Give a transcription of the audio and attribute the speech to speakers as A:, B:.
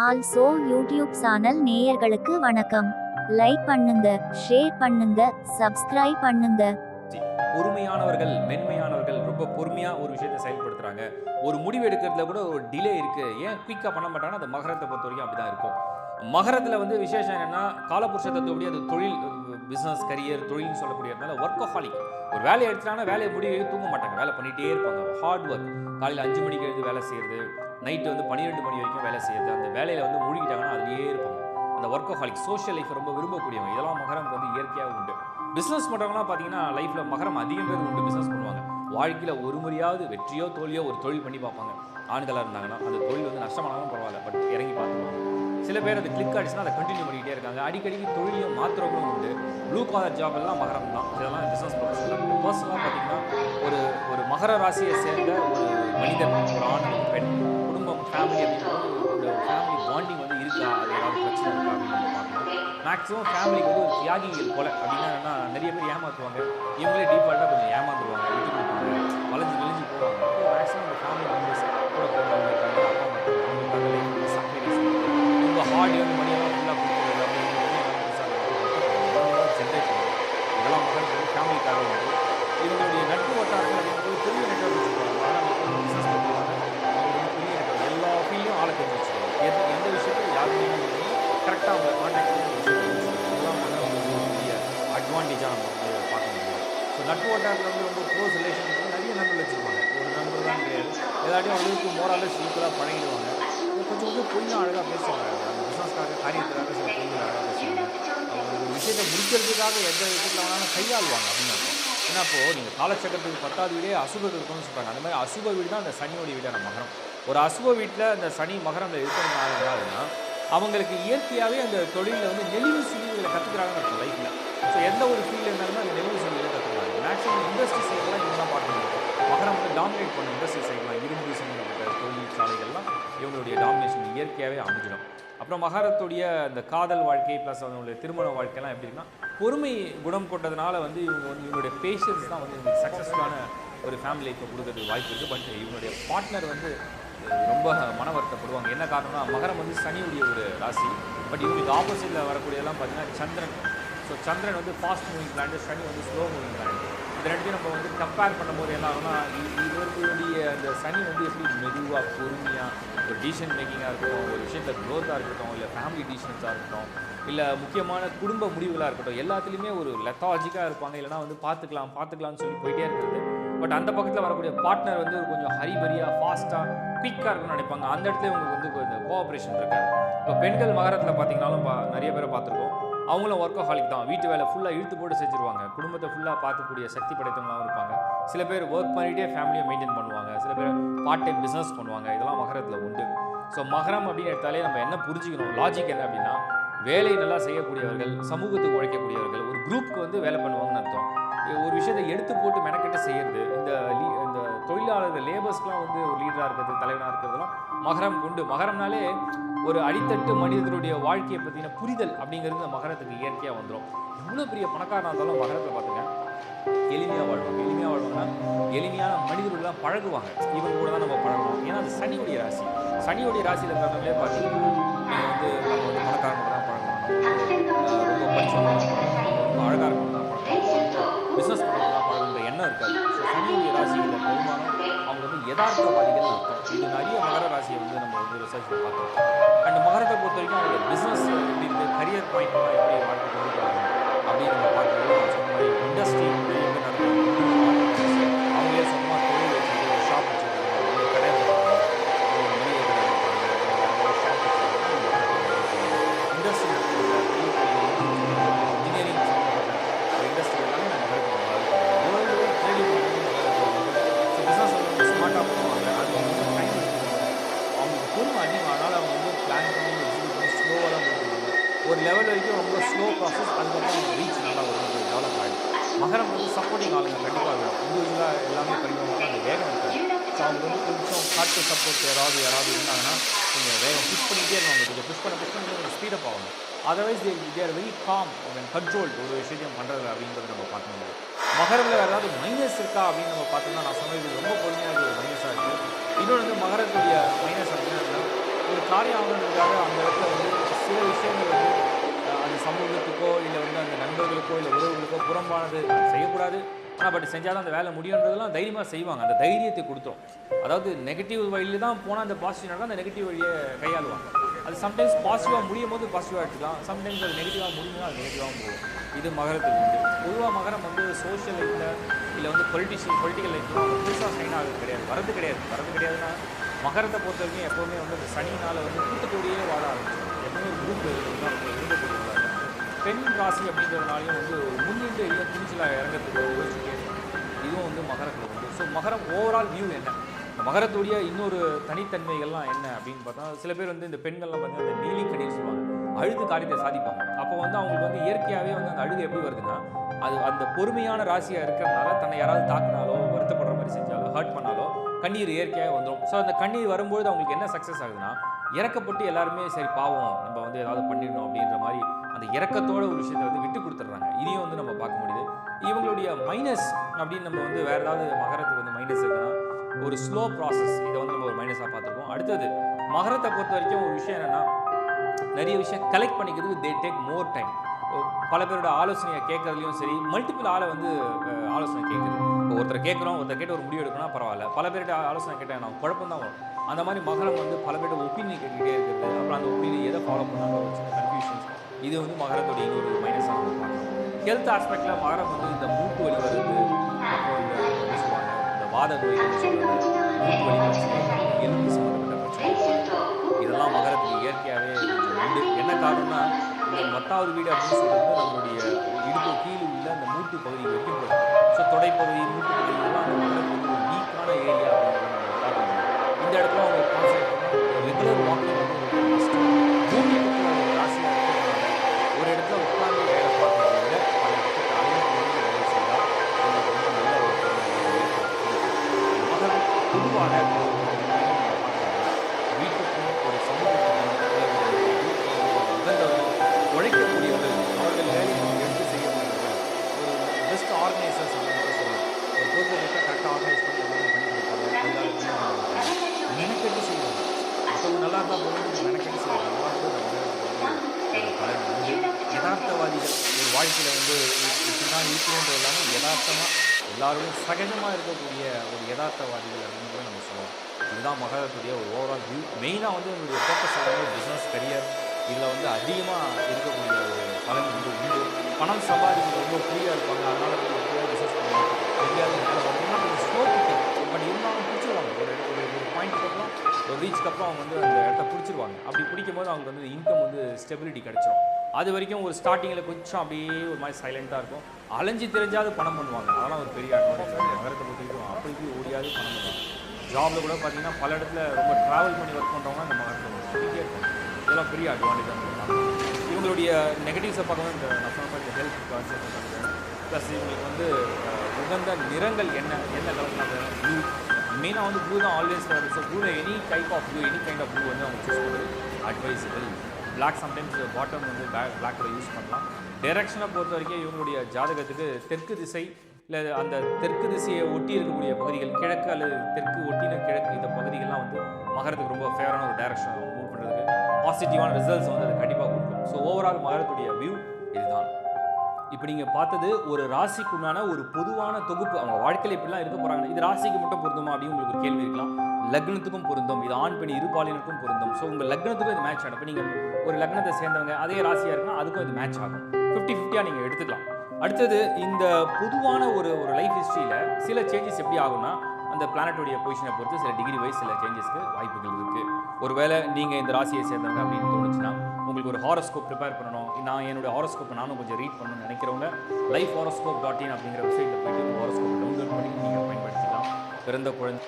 A: Also YouTube channel நேயர்களுக்கு வணக்கம். Like பண்ணுங்க ஷேர் பண்ணுங்க சப்ஸ்கிரைப் பண்ணுங்க.
B: பொறுமையானவர்கள் மென்மையானவர்கள் ரொம்ப பொறுமையாக ஒரு விஷயத்தை செயல்படுத்துகிறாங்க ஒரு முடிவு எடுக்கிறதுல கூட ஒரு டிலே இருக்குது ஏன் குயிக்காக பண்ண மாட்டாங்கன்னா அந்த மகரத்தை பொறுத்த வரைக்கும் அப்படி தான் இருக்கும். மகரத்தில் வந்து விசேஷம் என்னன்னா காலபுருஷத்தோடைய அது தொழில் பிஸ்னஸ் கரியர் தொழில்னு சொல்லக்கூடியதுனால ஒர்க்கஹாலிக் ஒரு வேலையை எடுத்துட்டாங்கன்னா வேலையை முடிவு தூங்க மாட்டாங்க. வேலை பண்ணிகிட்டே இருப்பாங்க. ஹார்ட் ஒர்க் காலையில் அஞ்சு மணிக்கு எழுந்து வேலை செய்கிறது நைட்டு வந்து பன்னிரெண்டு மணி வரைக்கும் வேலை செய்யறது. அந்த வேலையில் வந்து மூழ்கிட்டாங்கன்னா அதுலேயே இருப்பாங்க. அந்த ஒர்க்கோஹாலிக் சோஷியல் லைஃப் ரொம்ப விரும்பக்கூடியவங்க. இதெல்லாம் மகரம் வந்து இயற்கையாக உண்டு. பிஸ்னஸ் பண்ணுறவங்களாம் பார்த்தீங்கன்னா லைஃப்பில் மகரம் அதிகம் பேர் உண்டு பிஸ்னஸ் பண்ணுவாங்க. வாழ்க்கையில் ஒரு முறையாவது வெற்றியோ தோல்வியோ ஒரு தொழில் பண்ணி பார்ப்பாங்க. ஆண்களாக இருந்தாங்கன்னா அந்த தொழில் வந்து நஷ்டமானாலும் பரவாயில்ல பட் இறங்கி பார்த்துருவாங்க சில பேர் அது கிளிக் ஆடிச்சுன்னா அதை கண்டினியூ பண்ணிக்கிட்டே இருக்காங்க. அடிக்கடிக்கு தொழிலையும் மாத்திரங்களும் உண்டு. ப்ளூ காலர் ஜாப் எல்லாம் மகரம் தான். இதெல்லாம் பிஸ்னஸ் ப்ரொஃபஷனல் பர்சனலாக பார்த்தீங்கன்னா ஒரு ஒரு மகர ராசியை சேர்ந்த ஒரு மனிதன் ஒரு ஆண் பெண். ஃபேமிலி அப்படின்னு ஒரு ஃபேமிலி பாண்டிங் வந்து இருக்கா? அது ஏதாவது பிரச்சனை இருக்கா? அப்படின்னு நம்ம பார்க்கணும். மேக்ஸிமம் ஃபேமிலிக்கு வந்து ஒரு தியாகிகள் போல அப்படின்னா நிறைய பேர் ஏமாற்றுவாங்க இவங்களே டீஃபால்ட்டாக கொஞ்சம் ஏமாந்துருவாங்க. விட்டு கொடுப்பாங்க. வளைஞ்சு கரெக்டாக அவங்களுக்கு ஒரு அட்வான்டேஜாக நம்ம வந்து பார்க்க முடியும் ஸோ நட்பு வட்டாரத்தில் வந்து ரொம்ப க்ளோஸ் ரிலேஷன் நிறைய நண்பர்கள் வச்சுருப்பாங்க ஒரு நண்பர் தான் கிடையாது எல்லாத்தையும் அவங்களுக்கு மோராலில் ஈக்குவலாக பழகிடுவாங்க கொஞ்சம் கொஞ்சம் பொண்ணு அழகாக பேசுவாங்க அந்த பிஸ்னஸ்க்காக காரியத்துக்காக சில பொண்ணு அழகாக பேசுவாங்க அவங்க ஒரு விஷயத்தை முடிக்கிறதுக்காக எந்த விஷயத்தில் வேணாலும் கையாளுவாங்க அப்படின்னு அர்த்தம் ஏன்னா இப்போது நீங்கள் காலச்சக்கரத்துக்கு பத்தாவது வீடே அசுப இருக்கும்னு சொல்கிறாங்க அந்த மாதிரி அசுப வீடு தான் அந்த சனியோடைய வீடான மகரம். ஒரு அசுப வீட்டில் அந்த சனி மகரம் இருக்கிறதுனால என்ன ஆகுதுன்னா அவங்களுக்கு இயற்கையாகவே அந்த தொழிலில் வந்து நெளிவு சுழிவுகளை கற்றுக்கிறாங்க லைஃப்பில் ஸோ எந்த ஒரு ஃபீல்டு இருந்தாலுமே அந்த நெளிவு சுழிவுகளை கற்றுக்கிறாங்க மேக்ஸிமம் இண்டஸ்ட்ரி சைடெலாம் இவங்க தான் பார்க்கணும் மகரம் வந்து டாமினேட் பண்ண இண்டஸ்ட்ரி சைட்லாம் இரும்பு சம்மந்தப்பட்ட தொழிற்சாலைகள்லாம் இவங்களுடைய டாமினேஷன் இயற்கையாகவே அமைஞ்சிடும். அப்புறம் மகாரத்துடைய அந்த காதல் வாழ்க்கை ப்ளஸ் அவங்களுடைய திருமண வாழ்க்கைலாம் எப்படின்னா பொறுமை குணம் கொண்டதுனால வந்து இவங்க வந்து இவங்களுடைய பேஷன்ஸ் தான் வந்து இவங்களுக்கு சக்ஸஸ்ஃபுல்லான ஒரு ஃபேமிலி இப்போ கொடுக்கறதுக்கு வாய்ப்பு இருக்குது பட் இவங்களுடைய பார்ட்னர் வந்து ரொம்ப மன வருத்தப்படுவாங்க. என்ன காரணம்னா மகரம் வந்து சனியுடைய ஒரு ராசி. பட் இவங்களுக்கு ஆப்போசிட்டில் வரக்கூடியதெல்லாம் பார்த்தீங்கன்னா சந்திரன். ஸோ சந்திரன் வந்து ஃபாஸ்ட் மூவிங் பிளான்ட் சனி வந்து ஸ்லோ மூவிங் பிளான்ட் இந்த ரெண்டையும் நம்ம வந்து கம்பேர் பண்ணும்போது என்ன ஆகும்னா இவர்களுடைய அந்த சனி வந்து எப்படி மெதுவாக பொறுமையாக ஒரு டிசிஷன் மேக்கிங்காக இருக்கட்டும் ஒரு விஷயத்தில் க்ரோத்தாக இருக்கட்டும் இல்லை ஃபேமிலி டிசிஷன்ஸாக இருக்கட்டும் இல்லை முக்கியமான குடும்ப முடிவுகளாக இருக்கட்டும் எல்லாத்துலேயுமே ஒரு லெத்தாஜிக்காக இருப்பாங்க. இல்லைனா வந்து பார்த்துக்கலாம் பார்த்துக்கலாம்னு சொல்லி போயிட்டே இருக்கிறது. பட் அந்த பக்கத்தில் வரக்கூடிய பார்ட்னர் வந்து கொஞ்சம் ஹரிபரியாக ஃபாஸ்ட்டாக குயிக்காக இருக்கும்னு நினைப்பாங்க. அந்த இடத்துல உங்களுக்கு வந்து கொஞ்சம் கோஆப்ரேஷன் இருக்காது. இப்போ பெண்கள் மகரத்தில் பார்த்தீங்கனாலும் பா- நிறைய பேரை பார்த்துருக்கோம். அவங்களும் ஒர்க்கோ ஹாலிக் தான். வீட்டு வேலை ஃபுல்லாக இழுத்து போட்டு செஞ்சுருவாங்க. குடும்பத்தை ஃபுல்லாக பார்க்கக்கூடிய சக்தி படைத்தவங்களாகவும் இருப்பாங்க. சில பேர் ஒர்க் பண்ணிகிட்டே ஃபேமிலியை மெயின்டைன் பண்ணுவாங்க. சில பேர் பார்ட் டைம் பிஸ்னஸ் பண்ணுவாங்க. இதெல்லாம் மகரத்தில் உண்டு. ஸோ மகரம் அப்படின்னு எடுத்தாலே நம்ம என்ன புரிஞ்சுக்கணும்? லாஜிக் என்ன அப்படின்னா வேலை நல்லா செய்யக்கூடியவர்கள் சமூகத்துக்கு உழைக்கக்கூடியவர்கள் ஒரு குரூப்புக்கு வந்து வேலை பண்ணுவாங்கன்னு அர்த்தம். ஒரு விஷயத்தை எடுத்து போட்டு மெனக்கெட்டு செய்யறது இந்த லீ- இந்த தொழிலாளர்கள் லேபர்ஸ்லாம் வந்து ஒரு லீடராக இருக்கிறது தலைவனாக இருக்கிறதுலாம் மகரம் உண்டு. மகரம்னாலே ஒரு அடித்தட்டு மனிதர்களுடைய வாழ்க்கையை பற்றின புரிதல் அப்படிங்கிறது இந்த மகரத்துக்கு இயற்கையாக வந்துடும் எவ்வளோ பெரிய பணக்காரனாக இருந்தாலும் மகரத்தில் பார்த்துங்க எளிமையாக வாழ்வாங்க. எளிமையாக வாழ்வாங்கன்னா எளிமையான மனிதர்கள்லாம் பழகுவாங்க. இவங்க கூட தான் நம்ம பழகணும். ஏன்னா அது சனியுடைய ராசி. சனியுடைய ராசியில் இருக்கிறவங்களே பார்த்தீங்கன்னா வந்து நம்ம வந்து பணக்காரங்க தான் பழகணும். ரொம்ப படிச்சவங்க. பிஸ்னஸ் பண்ணுறவங்க தான் எண்ணம் இருக்காது. ஸோ சனியுடைய ராசியில் பெரும்பாலும் அவங்க வந்து யதார்த்தவாதிகள் இருக்கும் இது நிறைய மகர ராசியை வந்து நம்ம வந்து ரிசர்ச்சில் பார்த்தோம் அண்ட் மகரத்தை பொறுத்த வரைக்கும் அவங்களோட பிஸ்னஸ் எப்படி இருக்குது கரியர் பாயிண்ட்லாம் எப்படி வாழ்க்கை அப்படின்னு நம்ம பார்க்குறது நான் சொன்ன மாதிரி இண்டஸ்ட்ரி ஒரு லெவல் வரைக்கும் ரொம்ப ஸ்லோ ப்ராசஸ் அதுக்கப்புறம் ரீச் நல்லா வரும் டெவலப் ஆகிடும் மகரம் வந்து சப்போர்ட்டிங் ஆளுங்க கண்டிப்பாக வேணும். இண்டிவிஜுவலாக எல்லாமே படிக்கிறவங்க அந்த வேகம் இருக்காது ஸோ அவங்க வந்து கொஞ்சம் காட்டு சப்போர்ட் யாராவது யாராவது இருந்தாங்கன்னா கொஞ்சம் வேகம் புஷ் பண்ணிகிட்டே இருப்பாங்க கொஞ்சம் புஷ் பண்ண புஷ் பண்ணி கொஞ்சம் ஸ்பீடப் ஆகணும். Otherwise they are very calm controlled ஒரு விஷயத்தையும் பண்ணுறது அப்படின்றத நம்ம பார்க்க முடியும். மகரத்தில் வேறு ஏதாவது மைனஸ் இருக்கா அப்படின்னு நம்ம பார்த்தோம்னா நான் சொன்னது ரொம்ப பொறுமையாக ஒரு மைனஸாக இருக்குது இன்னொன்று வந்து மகரத்துடைய மைனஸ் அப்படின்னா ஒரு காரியம் ஆகணுன்றதுக்காக அந்த இடத்துல நண்பர்களுக்கோ இல்லை உறவுகளுக்கோ புறம்பானது செய்யக்கூடாது. ஆனால் பட் செஞ்சால் தான் அந்த வேலை முடியுன்றதெல்லாம் தைரியமாக செய்வாங்க. அந்த தைரியத்தை கொடுத்துரும். அதாவது நெகட்டிவ் வழியில் தான் போனால் அந்த பாசிட்டிவ் நடக்கும் அந்த நெகட்டிவ் வழியை கையாளுவாங்க. அது சம்டைம்ஸ் பாசிட்டிவாக முடியும் போது பாசிட்டிவாக எடுத்துக்கலாம். சம்டைம்ஸ் அது நெகட்டிவாக முடியும்னா அது நெகட்டிவாகவும் போகும். இது மகரத்துக்கு உண்டு பொதுவாக மகரம் வந்து சோஷியல் லைஃப்பில் இல்லை வந்து பொலிட்டிஷியல் பொலிட்டிக்கல் லைஃப்பில் புதுசாக சைன் ஆகுது கிடையாது. வரது கிடையாது. வரது கிடையாதுன்னா மகரத்தை பொறுத்த வரைக்கும் எப்போவுமே வந்து அந்த சனினால் வந்து கூட்டத்தோடையே வாழ ஆரம்பிச்சு எப்பவுமே குரூப் குரூப் இருக்கக்கூடிய பெண் ராசி அப்படிங்கிறதுனாலையும் வந்து ஒரு முன்னின்று இல்லை துணிச்சலாக இறங்கிறதுக்கு யோசிச்சுட்டே இதுவும் வந்து மகரத்தில் வந்து. ஸோ மகரம் ஓவரால் வியூ என்ன? இந்த மகரத்துடைய இன்னொரு தனித்தன்மைகள்லாம் என்ன அப்படின்னு பார்த்தா சில பேர் வந்து இந்த பெண்கள்லாம் வந்து அந்த நீலி கண்ணீர் சொல்லுவாங்க. அழுது காரியத்தை சாதிப்பாங்க. அப்போ வந்து அவங்களுக்கு வந்து இயற்கையாகவே வந்து அந்த அழுகு எப்படி வருதுன்னா அது அந்த பொறுமையான ராசியாக இருக்கிறதுனால தன்னை யாராவது தாக்குனாலோ வருத்தப்படுற மாதிரி செஞ்சாலோ ஹர்ட் பண்ணாலோ கண்ணீர் இயற்கையாக வந்துடும் ஸோ அந்த கண்ணீர் வரும்போது அவங்களுக்கு என்ன சக்ஸஸ் ஆகுதுன்னா இறக்கப்பட்டு எல்லாருமே சரி பாவம் நம்ம வந்து ஏதாவது பண்ணிடணும் அப்படின்ற மாதிரி அந்த இறக்கத்தோட ஒரு விஷயத்தை வந்து விட்டு கொடுத்துட்றாங்க. இதையும் வந்து நம்ம பார்க்க முடியுது. இவங்களுடைய மைனஸ் அப்படின்னு நம்ம வந்து வேற ஏதாவது மகரத்துக்கு வந்து மைனஸ் இருக்குன்னா ஒரு ஸ்லோ ப்ராசஸ் இதை வந்து நம்ம ஒரு மைனஸாக பார்த்துருக்கோம் அடுத்தது மகரத்தை பொறுத்த வரைக்கும் ஒரு விஷயம் என்னென்னா நிறைய விஷயம் கலெக்ட் பண்ணிக்கிறதுக்கு தே டேக் மோர் டைம் பல பேரோட ஆலோசனையை கேட்கறதுலையும் சரி மல்டிபிள் ஆளை வந்து ஆலோசனை கேட்குறது இப்போ ஒருத்தர் கேட்குறோம் ஒருத்தர் கேட்டு ஒரு முடிவு எடுக்கணும்னா பரவாயில்ல. பல பேர்கிட்ட ஆலோசனை கேட்டால் நான் குழப்பம் தான் வரும். அந்த மாதிரி மகரம் வந்து பல பேர்கிட்ட ஒப்பீனியன் கேட்டுக்கிட்டே இருக்கிறது. அப்புறம் அந்த ஒப்பீனியன் எதை ஃபாலோ பண்ணாங்க கன்ஃபியூஷன்ஸ் இது வந்து மகரத்துடைய இன்னொரு மைனஸ் ஆகும் ஹெல்த் ஆஸ்பெக்டில் மகரம் வந்து இந்த மூட்டு வலி வருது அப்புறம் இந்த சொல்லுவாங்க இந்த வாத நோய்கள் சொல்லுவாங்க மூட்டு வலி எலும்பு சம்மந்தப்பட்ட பிரச்சனை. இதெல்லாம் மகரத்துக்கு இயற்கையாகவே உண்டு. என்ன காரணம்னா இந்த பத்தாவது வீடு அப்படின்னு சொல்றது நம்மளுடைய இடுப்பு கீழ் உள்ள அந்த மூட்டு பகுதி வெட்டி போகுது ஸோ தொடைப்பகுதி மூட்டு பகுதி இதெல்லாம் அந்த மகரத்துக்கு ஒரு வீக்கான ஏரியா அப்படிங்கிறத நம்ம இந்த இடத்துல அவங்க ரெகுலர் வாக்கிங் ஆர்கனைசர்ஸ் சொல்லலாம் ஒரு ப்ரோக்ராம் கரெக்டாக ஆர்கனைஸ் பண்ணி எல்லாமே பண்ணி கொடுப்பாங்க எல்லாருக்கும் மெனக்கெட்டு செய்வாங்க மற்றவங்க நல்லா இருந்தால் போதும் மெனக்கெட்டு செய்வாங்க நல்லா இருந்தால் ஒரு பலன் யதார்த்தவாதிகள் ஒரு வாழ்க்கையில் வந்து இப்படி தான் இருக்கணுன்றது எல்லாமே யதார்த்தமாக எல்லாரும் சகஜமாக இருக்கக்கூடிய ஒரு யதார்த்தவாதிகள் அப்படின்னு கூட நம்ம சொல்லலாம் இதுதான் மகரத்துடைய ஒரு ஓவரால் வியூ மெயினாக வந்து என்னுடைய ஃபோக்கஸ் ஆகிறது பிஸ்னஸ் கரியர் இதில் வந்து அதிகமாக இருக்கக்கூடிய ஒரு பலன் வந்து உண்டு பணம் சம்பாதிக்கிறது ரொம்ப ஃப்ரீயாக இருப்பாங்க அதனால் பண்ணலாம் எப்படியாவது பட் இருந்தாலும் பிடிச்சிருவாங்க ஒரு ஒரு ஒரு பாயிண்ட்டுக்கு அப்புறம் ஒரு ரீச்சுக்கு அப்புறம் அவங்க வந்து அந்த இடத்த பிடிச்சிருவாங்க அப்படி பிடிக்கும் போது அவங்களுக்கு வந்து இன்கம் வந்து ஸ்டெபிலிட்டி கிடச்சிரும் அது வரைக்கும் ஒரு ஸ்டார்டிங்கில் கொஞ்சம் அப்படியே ஒரு மாதிரி சைலண்ட்டாக இருக்கும் அலைஞ்சு தெரிஞ்சாவது பணம் பண்ணுவாங்க அதெல்லாம் ஒரு பெரிய அட்வான்டேஜ் நகரத்தை பொறுத்த அப்படி இப்படி ஓடியாவது பணம் பண்ணுவாங்க ஜாபில் கூட பார்த்தீங்கன்னா பல இடத்துல ரொம்ப ட்ராவல் பண்ணி ஒர்க் பண்ணுறவங்க நம்ம மகரத்தில் சுற்றிட்டே இருக்கும் இதெல்லாம் பெரிய அட்வான்டேஜாக இருக்கும் இவங்களுடைய நெகட்டிவ்ஸை பார்க்கும்போது இந்த நான் சொன்ன மாதிரி ஹெல்த் கான்சியஸ் ப்ளஸ் இவங்களுக்கு வந்து உகந்த நிறங்கள் என்ன? என்ன கலர் ப்ளூ மெயினாக வந்து ப்ளூ தான் ஆல்வேஸ் வருது ஸோ ப்ளூவில் any type of blue any kind of blue வந்து அவங்க சூஸ் பண்ணுறது அட்வைசபிள் பிளாக் சம்டைம்ஸ் பாட்டம் வந்து பிளாக் கூட யூஸ் பண்ணலாம். டைரக்ஷனை பொறுத்த வரைக்கும் இவங்களுடைய ஜாதகத்துக்கு தெற்கு திசை இல்லை அந்த தெற்கு திசையை ஒட்டி இருக்கக்கூடிய பகுதிகள் கிழக்கு அல்லது தெற்கு ஒட்டின கிழக்கு இந்த பகுதிகள்லாம் வந்து மகரத்துக்கு ரொம்ப ஃபேவரான ஒரு டைரக்ஷன் மூவ் பண்ணுறதுக்கு பாசிட்டிவான ரிசல்ட்ஸ் வந்து அது கண்டிப்பாக கொடுக்கும். ஸோ ஓவரால் மகரத்துடைய வியூ இதுதான். இப்போ நீங்கள் பார்த்தது ஒரு ராசிக்குண்டான ஒரு பொதுவான தொகுப்பு. அவங்க வாழ்க்கையில் இப்படிலாம் இருக்க போகிறாங்க இது ராசிக்கு மட்டும் பொருந்துமா அப்படின்னு உங்களுக்கு ஒரு கேள்வி இருக்கலாம். லக்னத்துக்கும் பொருந்தும். இது ஆண் பெண் இருபாலினருக்கும் பொருந்தும். ஸோ உங்கள் லக்னத்துக்கும் இது மேட்ச் ஆகும். இப்போ நீங்கள் ஒரு லக்னத்தை சேர்ந்தவங்க அதே ராசியாக இருக்குன்னா அதுக்கும் இது மேட்ச் ஆகும். ஃபிஃப்டி ஃபிஃப்டியாக நீங்கள் எடுத்துக்கலாம். அடுத்தது இந்த பொதுவான ஒரு ஒரு லைஃப் ஹிஸ்ட்ரியில் சில சேஞ்சஸ் எப்படி ஆகும்னா அந்த பிளானட்டுடைய பொசிஷனை பொறுத்து சில டிகிரி வைஸ் சில சேஞ்சஸ்க்கு வாய்ப்புகள் இருக்குது ஒருவேளை நீங்கள் இந்த ராசியை சேர்ந்தவங்க அப்படின்னு தோணுச்சுன்னா உங்களுக்கு ஒரு ஹாரோஸ்கோப் ப்ரிப்பேர் பண்ணணும். நான் என்னுடைய ஹாரோஸ்கோப்பை நானும் கொஞ்சம் ரீட் பண்ணணும்னு நினைக்கிறவங்க லைஃப் ஹாரோஸ்கோப் டாட் இன் அப்படிங்கிற வெப்சைட்டில் போய்ட்டு ஹாரோஸ்கோப் டவுன்லோட் பண்ணி நீங்கள் பயன்படுத்திக்கலாம். பிறந்த குழந்தை